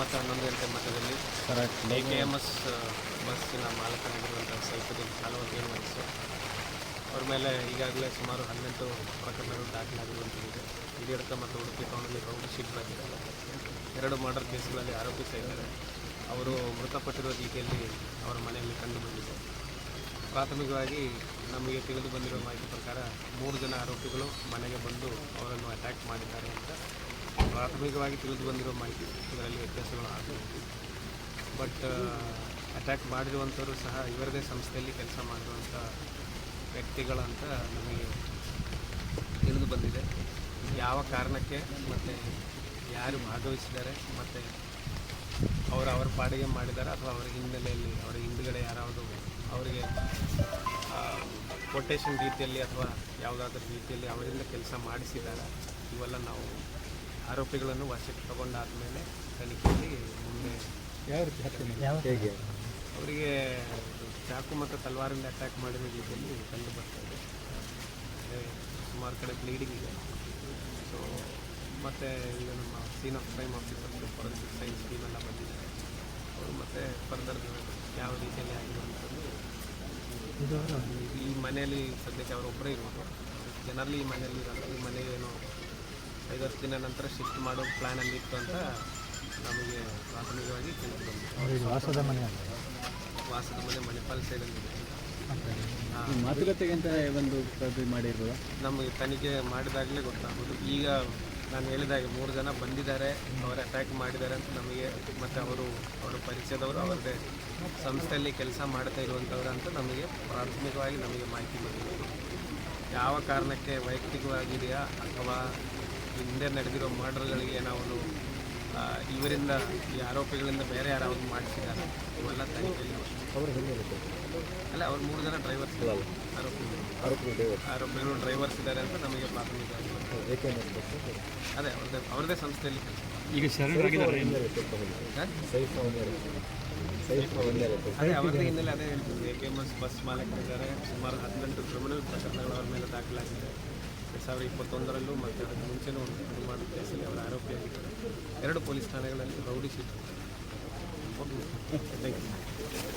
ಮತ್ತು ಹನ್ನೊಂದು ಗಂಟೆ ಮಟ್ಟದಲ್ಲಿ ಎ ಕೆ ಎಂ ಎಸ್ ಬಸ್ಸಿನ ಮಾಲಕನಾಗಿರುವಂಥ ಸೈಫುದ್ದೀನ್ ಸಾಲವದ್ದೀನ್ ವಯಸ್ಸು ಅವ್ರ ಮೇಲೆ ಈಗಾಗಲೇ ಸುಮಾರು ಹನ್ನೆಂಟು ಪ್ರಕರಣಗಳು ದಾಖಲಾಗಿರುವಂಥದ್ದಿದೆ. ಯಡಿಯೂರಪ್ಪ ಮತ್ತು ಉಡುಪಿ ಟೌನಲ್ಲಿ ರೌಂಡ್ ಶೀಟ್ ಬಂದಿದ್ದಾರೆ ಎರಡು ಮರ್ಡರ್ ಕೇಸ್ಗಳಲ್ಲಿ ಆರೋಪಿಸಿದ್ದಾರೆ ಅವರು ಮೃತಪಟ್ಟಿರುವ ರೀತಿಯಲ್ಲಿ ಅವರ ಮನೆಯಲ್ಲಿ ಕಂಡು ಬಂದಿದೆ. ಪ್ರಾಥಮಿಕವಾಗಿ ನಮಗೆ ತಿಳಿದು ಬಂದಿರುವ ಮಾಹಿತಿ ಪ್ರಕಾರ ಮೂರು ಜನ ಆರೋಪಿಗಳು ಮನೆಗೆ ಬಂದು ಅವರನ್ನು ಅಂತ ಪ್ರಾಥಮಿಕವಾಗಿ ತಿಳಿದು ಬಂದಿರೋ ಮಾಹಿತಿ ಇದರಲ್ಲಿ ವ್ಯತ್ಯಾಸಗಳು ಆಗಬಹುದು ಬಟ್ ಅಟ್ಯಾಕ್ ಮಾಡಿರುವಂಥವರು ಸಹ ಇವರದೇ ಸಂಸ್ಥೆಯಲ್ಲಿ ಕೆಲಸ ಮಾಡಿರುವಂಥ ವ್ಯಕ್ತಿಗಳಂತ ನಮಗೆ ತಿಳಿದು ಬಂದಿದೆ. ಯಾವ ಕಾರಣಕ್ಕೆ ಮತ್ತು ಯಾರು ಭಾಗವಹಿಸಿದ್ದಾರೆ ಮತ್ತು ಅವರು ಅವರ ಪಾಡಿಗೆ ಮಾಡಿದ್ದಾರೆ ಅಥವಾ ಅವರ ಹಿನ್ನೆಲೆಯಲ್ಲಿ ಅವರ ಹಿಂದುಗಡೆ ಯಾರಾದರೂ ಅವರಿಗೆ ಕೊಟೇಶನ್ ರೀತಿಯಲ್ಲಿ ಅಥವಾ ಯಾವುದಾದ್ರೂ ರೀತಿಯಲ್ಲಿ ಅವರಿಂದ ಕೆಲಸ ಮಾಡಿಸಿದ್ದಾರೆ, ಇವೆಲ್ಲ ನಾವು ಆರೋಪಿಗಳನ್ನು ವಶಕ್ಕೆ ತಗೊಂಡಾದ ಮೇಲೆ ತನಿಖೆಯಲ್ಲಿ ಮುಂದೆ ಯಾವ ರೀತಿ ಹೇಗೆ? ಅವರಿಗೆ ಚಾಕು ಮತ್ತು ತಲ್ವಾರಿಂದ ಅಟ್ಯಾಕ್ ಮಾಡಿರೋ ರೀತಿಯಲ್ಲಿ ಕಂಡು ಬರ್ತಾ ಇದೆ ಸುಮಾರು ಕಡೆ ಬ್ಲೀಡಿಂಗ್ ಇದೆ. ಸೊ ಮತ್ತು ಈಗ ನಮ್ಮ scene of crime officer forensic science team ಎಲ್ಲ ಬಂದಿದ್ದಾರೆ ಅವರು ಮತ್ತೆ ಫರ್ದರ್ ಯಾವ ರೀತಿಯಲ್ಲಿ ಆಗಿರುವಂಥದ್ದು ಈ ಮನೆಯಲ್ಲಿ ಸದ್ಯಕ್ಕೆ ಅವರೊಬ್ಬರೇ ಇರೋದು. ಜನರಲ್ಲಿ ಈ ಮನೆಯಲ್ಲಿ ಇರಲ್ಲ ಈ ಮನೆ ಏನು ಐದತ್ತು ದಿನ ನಂತರ ಶಿಫ್ಟ್ ಮಾಡೋ ಪ್ಲ್ಯಾನಲ್ಲಿ ಇತ್ತು ಅಂತ ನಮಗೆ ಪ್ರಾಥಮಿಕವಾಗಿ ತಿಳಿದು ಬಂದಿದೆ ವಾಸದ ಮನೆ ವಾಸದ ಮನೆ ಮಣಿಪಾಲ್ ಸೈಡಲ್ಲಿ ಇದೆ. ಮಾತುಕತೆಗೆ ಅಂತ ಒಂದು ಮಾಡಿರ್ಬೋದಾ? ನಮಗೆ ತನಿಖೆ ಮಾಡಿದಾಗಲೇ ಗೊತ್ತಾಗ್ಬೋದು. ಈಗ ನಾನು ಹೇಳಿದಾಗ ಮೂರು ಜನ ಬಂದಿದ್ದಾರೆ ಅವರು ಅಟ್ಯಾಕ್ ಮಾಡಿದ್ದಾರೆ ಅಂತ ನಮಗೆ ಮತ್ತು ಅವರು ಅವರ ಪರಿಚಯದವರು ಅವರದೇ ಸಂಸ್ಥೆಯಲ್ಲಿ ಕೆಲಸ ಮಾಡ್ತಾ ಇರುವಂಥವ್ರು ಅಂತ ನಮಗೆ ಪ್ರಾಥಮಿಕವಾಗಿ ನಮಗೆ ಮಾಹಿತಿ ಬಂದಿದೆ ಯಾವ ಕಾರಣಕ್ಕೆ ವೈಯಕ್ತಿಕವಾಗಿದೆಯಾ ಅಥವಾ ಹಿಂದೆ ನಡೆದಿರೋ ಮರ್ಡರ್ಗಳಿಗೆ ನಾವು ಇವರಿಂದ ಈ ಆರೋಪಿಗಳಿಂದ ಬೇರೆ ಯಾರಾದ್ರು ಮಾಡಿಸಿದ್ದಾರೆ? ಇವೆಲ್ಲ ತನಿಖೆಯಲ್ಲಿ ಅಲ್ಲ ಅವ್ರು ಮೂರು ಜನ ಡ್ರೈವರ್ಸ್. ಆರೋಪಿಗಳು. ಆರೋಪಿ ಡ್ರೈವರ್ ಆರೋಪಿಗಳು ಡ್ರೈವರ್ಸ್ ಇದ್ದಾರೆ ಅಂತ ನಮಗೆ ಪ್ರಾಥಮಿಕ ಅದೇ ಅವ್ರದ್ದೇ ಅವ್ರದ್ದೇ ಸಂಸ್ಥೆಯಲ್ಲಿ ಈಗ ಶರಣರಾಗಿದ್ದಾರೆ ಸೈಫ್ ಅವನ್ನೇ ಸೈಫ್ ಅವನ್ನೇ ಅದೇ ಅವ್ರದ್ದೇ ಹಿನ್ನೆಲೆ ಅದೇ ಹೇಳ್ತೀವಿ A K M S bus ಮಾಲಕರಿದ್ದಾರೆ. ಸುಮಾರು ಹದಿನೆಂಟು ಕ್ರಿಮಿನಲ್ ಪ್ರಕರಣಗಳು ಅವ್ರ ಮೇಲೆ ದಾಖಲಾಗಿದೆ. ಎರಡು ಸಾವಿರದ ಇಪ್ಪತ್ತೊಂದರಲ್ಲೂ ಮತ್ತು ಅದಕ್ಕೆ ಮುಂಚೆನೂ ಒಂದು ಹನುಮಾನ್ ಕೇಸಲ್ಲಿ ಅವರ ಆರೋಪಿಯಾಗಿದ್ದಾರೆ ಎರಡು ಪೊಲೀಸ್ ಠಾಣೆಗಳಲ್ಲಿ ರೌಡಿ ಓಕೆ ಥ್ಯಾಂಕ್ ಯು